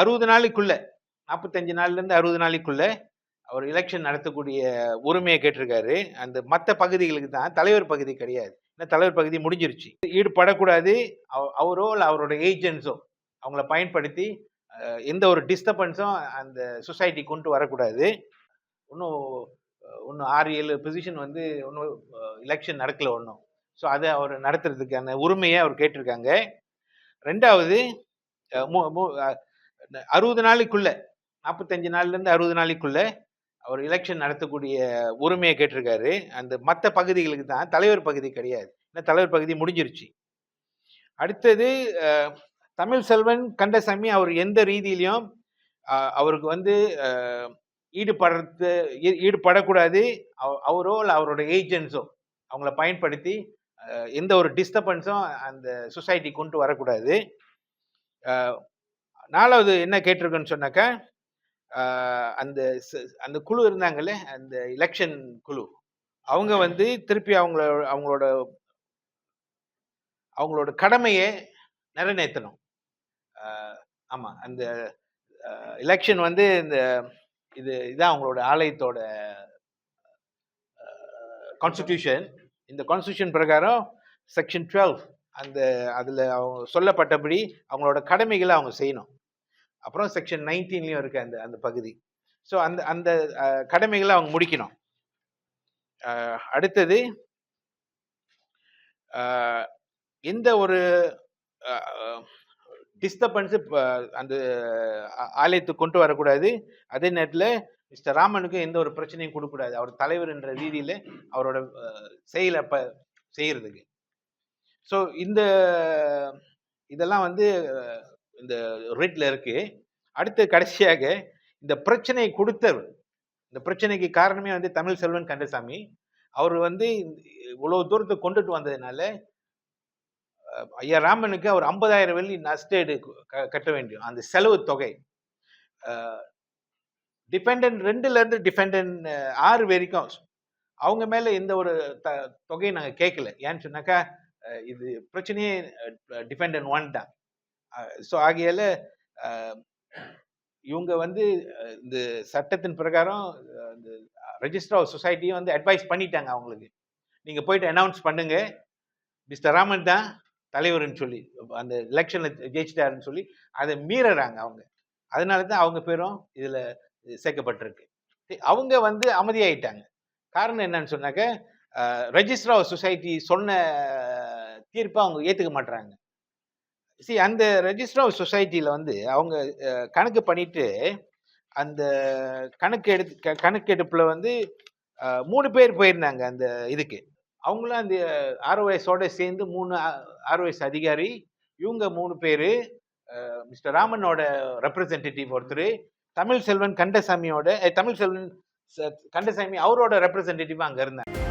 அறுபது நாளைக்குள்ள நாற்பத்தஞ்சு நாள்லேருந்து அறுபது நாளைக்குள்ள அவர் எலெக்ஷன் நடத்தக்கூடிய உரிமையை கேட்டிருக்காரு. அந்த மற்ற பகுதிகளுக்கு தான் தலைவர் பகுதி கிடையாது. ஏன்னா தலைவர் பகுதி முடிஞ்சிருச்சு. ஈடுபடக்கூடாது. அவரோ இல்லை அவரோட ஏஜென்ட்ஸோ அவங்கள பயன்படுத்தி எந்த ஒரு டிஸ்டர்பன்ஸும் அந்த சொசைட்டி கொண்டு வரக்கூடாது. இன்னும் ஒன்றும் ஆறு ஏழு பொசிஷன் வந்து ஒன்றும் எலெக்ஷன் நடக்கல ஒன்றும் ஸோ அதை அவர் நடத்துறதுக்கான உரிமையை அவர் கேட்டிருக்காங்க. ரெண்டாவது இந்த அறுபது நாளைக்குள்ள நாற்பத்தஞ்சு நாள்லேருந்து அறுபது நாளைக்குள்ள அவர் எலெக்ஷன் நடத்தக்கூடிய உரிமையை கேட்டிருக்காரு. அந்த மற்ற பகுதிகளுக்கு தான் தலைவர் பகுதி கிடையாது. ஏன்னா தலைவர் பகுதி முடிஞ்சிருச்சு. அடுத்தது தமிழ் செல்வன் கண்டசாமி அவர் எந்த ரீதியிலையும் அவருக்கு வந்து ஈடுபடுறது ஈடுபடக்கூடாது. அவரோ இல்லை அவரோட ஏஜென்ட்ஸோ அவங்கள பயன்படுத்தி எந்த ஒரு டிஸ்டர்பன்ஸும் அந்த சொசைட்டி கொண்டு வரக்கூடாது. நாலாவது என்ன கேட்டிருக்குன்னு சொன்னாக்கா அந்த அந்த குழு இருந்தாங்கல்ல அந்த எலெக்ஷன் குழு. அவங்க வந்து திருப்பி அவங்கள அவங்களோட அவங்களோட கடமையை நிறைவேற்றணும். அஹ், ஆமா அந்த எலெக்ஷன் வந்து இந்த இது இதான் அவங்களோட ஆலயத்தோட கான்ஸ்டிடியூஷன் இந்த கான்ஸ்டிடியூஷன் பிரகாரம் செக்ஷன் டுவெல் அந்த அதில் அவங்க சொல்லப்பட்டபடி அவங்களோட கடமைகளை அவங்க செய்யணும். அப்புறம் செக்ஷன் நைன்டீன்லையும் இருக்குது அந்த அந்த பகுதி. ஸோ அந்த அந்த அஹ், கடமைகளை அவங்க முடிக்கணும். அடுத்தது எந்த ஒரு டிஸ்டர்பன்ஸு அந்த ஆலயத்துக்கு கொண்டு வரக்கூடாது. அதே நேரத்தில் மிஸ்டர் ராமனுக்கு எந்த ஒரு பிரச்சனையும் கொடுக்கக்கூடாது. அவர் தலைவர் என்ற ரீதியில் அவரோட செயலை ப செய்யறதுக்கு. ஸோ இந்த இதெல்லாம் வந்து இந்த ரெட்ல இருக்கு. அடுத்து கடைசியாக இந்த பிரச்சனையை கொடுத்தவர். இந்த பிரச்சனைக்கு காரணமே வந்து தமிழ் செல்வன் கந்தசாமி. அவர் வந்து இவ்வளவு தூரத்தை கொண்டுட்டு வந்ததுனால ஐயா ராமனுக்கு அவர் ஐம்பதாயிரம் வெள்ளி நஷ்டேடு க- கட்ட வேண்டும். அந்த செலவு தொகை. டிபெண்டன்ட் ரெண்டுல இருந்து டிபெண்டன்ட் ஆறு வரைக்கும். அவங்க மேல எந்த ஒரு த தொகையை நாங்கள் கேட்கல ஏன்னு சொன்னாக்கா இது பிரச்சனையே டிபெண்டன்ட் ஒன் தான். ஸோ ஆகையால இவங்க வந்து இந்த சட்டத்தின் பிரகாரம் இந்த ரெஜிஸ்டர் ஆஃப் சொசைட்டியும் வந்து அட்வைஸ் பண்ணிட்டாங்க அவங்களுக்கு. நீங்கள் போயிட்டு அனௌன்ஸ் பண்ணுங்க. மிஸ்டர் ராமன் தான் தலைவர்னு சொல்லி அந்த எலெக்ஷனில் ஜெயிச்சிட்டாருன்னு சொல்லி அதை மீறறாங்க அவங்க. அதனால தான் அவங்க பேரும் இதில் சேர்க்கப்பட்டிருக்கு. அவங்க வந்து அமைதியாயிட்டாங்க. காரணம் என்னன்னு சொன்னாக்க ரெஜிஸ்டர் ஆஃப் சொசைட்டி சொன்ன தீர்ப்பை அவங்க ஏற்றுக்க மாட்றாங்க. சி அந்த ரெஜிஸ்டர் ஆஃப் சொசைட்டியில் வந்து அவங்க கணக்கு பண்ணிட்டு அந்த கணக்கு எடுத்து க- வந்து மூணு பேர் போயிருந்தாங்க அந்த இதுக்கு. அவங்களும் அந்த ஆர்ஓஎஸோட சேர்ந்து மூணு ஆர்ஓஎஸ் அதிகாரி இவங்க மூணு பேர் மிஸ்டர் ராமனோட ரெப்ரசன்டேட்டிவ் ஒருத்தர் தமிழ் செல்வன் கண்டசாமியோட தமிழ் செல்வன் ச- கண்டசாமி அவரோட ரெப்ரசன்டேட்டிவாக அங்கே இருந்தாங்க.